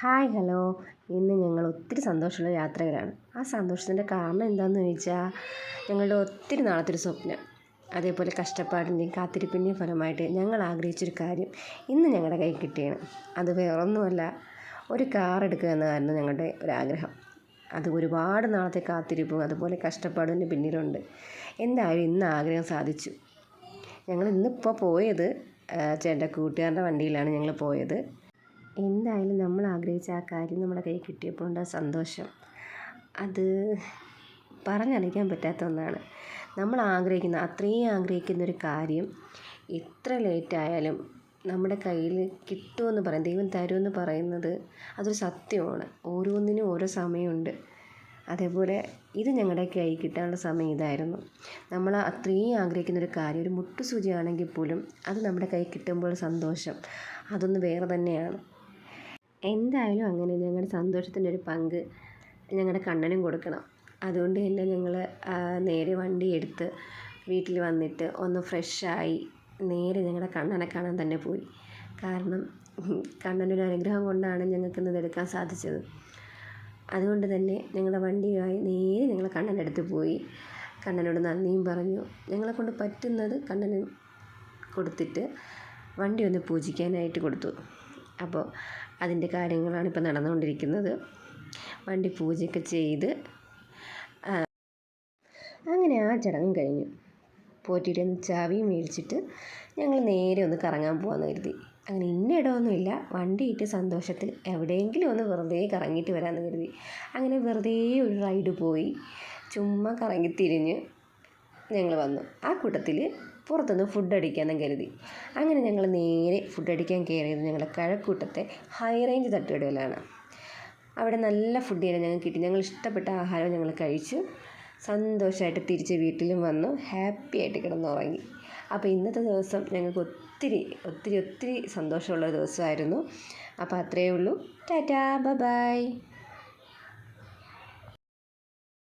Hi hello ഇന്ന് ഞങ്ങൾ ഒത്തിരി സന്തോഷമുള്ള യാത്രകരാണ് ആ സന്തോഷത്തിന്റെ കാരണം എന്താണെന്ന് ചോദിച്ചാൽ ഞങ്ങളുടെ ഒത്തിരി നാളത്തെ ഒരു സ്വപ്നം. അതേപോലെ കഷ്ടപ്പാടിന്റെയും കാത്തിരിപ്പിന്റെയും ഫലമായിട്ട് ഞങ്ങൾ ആഗ്രഹിച്ചൊരു കാര്യം ഇന്ന് ഞങ്ങളുടെ കയ്യിൽ കിട്ടിയാണ്. അത് വേറൊന്നുമല്ല ഒരു കാർ എടുക്കുക എന്നതായിരുന്നു ഞങ്ങളുടെ ഒരാഗ്രഹം അത് ഒരുപാട് നാളത്തെ കാത്തിരിപ്പും അതുപോലെ കഷ്ടപ്പാടിന്റെ പിന്നിലുണ്ട്. എന്തായാലും ഇന്ന് ആഗ്രഹം സാധിച്ചു. ഞങ്ങൾ ഇന്നിപ്പോൾ പോയത് ചേട്ടന്റെ കൂട്ടുകാരന്റെ വണ്ടിയിലാണ് ഞങ്ങൾ പോയത്. എന്തായാലും നമ്മൾ ആഗ്രഹിച്ച ആ കാര്യം നമ്മുടെ കയ്യിൽ കിട്ടിയപ്പോൾ ഉണ്ടായ സന്തോഷം. അത് പറഞ്ഞറിയിക്കാൻ പറ്റാത്ത ഒന്നാണ്. നമ്മൾ ആഗ്രഹിക്കുന്ന അത്രയും ആഗ്രഹിക്കുന്ന ഒരു കാര്യം എത്ര ലേറ്റായാലും നമ്മുടെ കയ്യിൽ കിട്ടുമെന്ന് പറയും. ദൈവം തരുമെന്ന് പറയുന്നത് അതൊരു സത്യമാണ്. ഓരോന്നിനും ഓരോ സമയമുണ്ട്. അതേപോലെ ഇത് ഞങ്ങളുടെ കൈ കിട്ടാനുള്ള സമയം ഇതായിരുന്നു. നമ്മൾ അത്രയും ആഗ്രഹിക്കുന്ന ഒരു കാര്യം ഒരു മുട്ടുസൂചിയാണെങ്കിൽ പോലും അത് നമ്മുടെ കൈ കിട്ടുമ്പോൾ സന്തോഷം. അതൊന്ന് വേറെ തന്നെയാണ്. എന്തായാലും അങ്ങനെ ഞങ്ങളുടെ സന്തോഷത്തിന്റെ ഒരു പങ്ക് ഞങ്ങളുടെ കണ്ണനും കൊടുക്കണം. അതുകൊണ്ട് തന്നെ ഞങ്ങൾ നേരെ വണ്ടി എടുത്ത് വീട്ടിൽ വന്നിട്ട് ഒന്ന് ഫ്രഷായി നേരെ ഞങ്ങളുടെ കണ്ണനെ കാണാൻ തന്നെ പോയി. കാരണം കണ്ണനൊരു അനുഗ്രഹം കൊണ്ടാണ് ഞങ്ങൾക്ക് ഇന്ന് സാധിച്ചത്. അതുകൊണ്ട് തന്നെ ഞങ്ങളുടെ വണ്ടിയുമായി നേരെ ഞങ്ങൾ കണ്ണന്റെ അടുത്ത് പോയി. കണ്ണനോട് നന്ദിയും പറഞ്ഞു. ഞങ്ങളെ കൊണ്ട് പറ്റുന്നത് കണ്ണന് കൊടുത്തിട്ട് വണ്ടി ഒന്ന് പൂജിക്കാനായിട്ട് കൊടുത്തു. അപ്പോൾ അതിന്റെ കാര്യങ്ങളാണ് ഇപ്പോൾ നടന്നുകൊണ്ടിരിക്കുന്നത്. വണ്ടി പൂജയൊക്കെ ചെയ്ത് അങ്ങനെ ആ ചടങ്ങും കഴിഞ്ഞു. പോറ്റിയുടെ ഒന്ന് ചാവിയും മേടിച്ചിട്ട് ഞങ്ങൾ നേരെ ഒന്ന് കറങ്ങാൻ പോകാമെന്ന് കരുതി. അങ്ങനെ ഇന്ന ഇടമൊന്നുമില്ല. വണ്ടി സന്തോഷത്തിൽ എവിടെയെങ്കിലും ഒന്ന് വെറുതെ കറങ്ങിയിട്ട് വരാമെന്ന് കരുതി. അങ്ങനെ വെറുതെ ഒരു റൈഡ് പോയി. ചുമ്മാ കറങ്ങി തിരിഞ്ഞ് ഞങ്ങൾ വന്നു. ആ കൂട്ടത്തിൽ പുറത്തുനിന്ന് ഫുഡ് അടിക്കാമെന്നും കരുതി. അങ്ങനെ ഞങ്ങൾ നേരെ ഫുഡ് അടിക്കാൻ കയറിയത് ഞങ്ങളുടെ കഴക്കൂട്ടത്തെ ഹൈ റേഞ്ച് തട്ടുകടയിലാണ്. അവിടെ നല്ല ഫുഡ് തന്നെ ഞങ്ങൾക്ക് കിട്ടി. ഞങ്ങൾ ഇഷ്ടപ്പെട്ട ആഹാരം ഞങ്ങൾ കഴിച്ചു. സന്തോഷമായിട്ട് തിരിച്ച് വീട്ടിലും വന്നു. ഹാപ്പി ആയിട്ട് കിടന്നുറങ്ങി. അപ്പോൾ ഇന്നത്തെ ദിവസം ഞങ്ങൾക്ക് ഒത്തിരി ഒത്തിരി ഒത്തിരി സന്തോഷമുള്ള ദിവസമായിരുന്നു. അപ്പോൾ അത്രയേ ഉള്ളൂ. Tata bye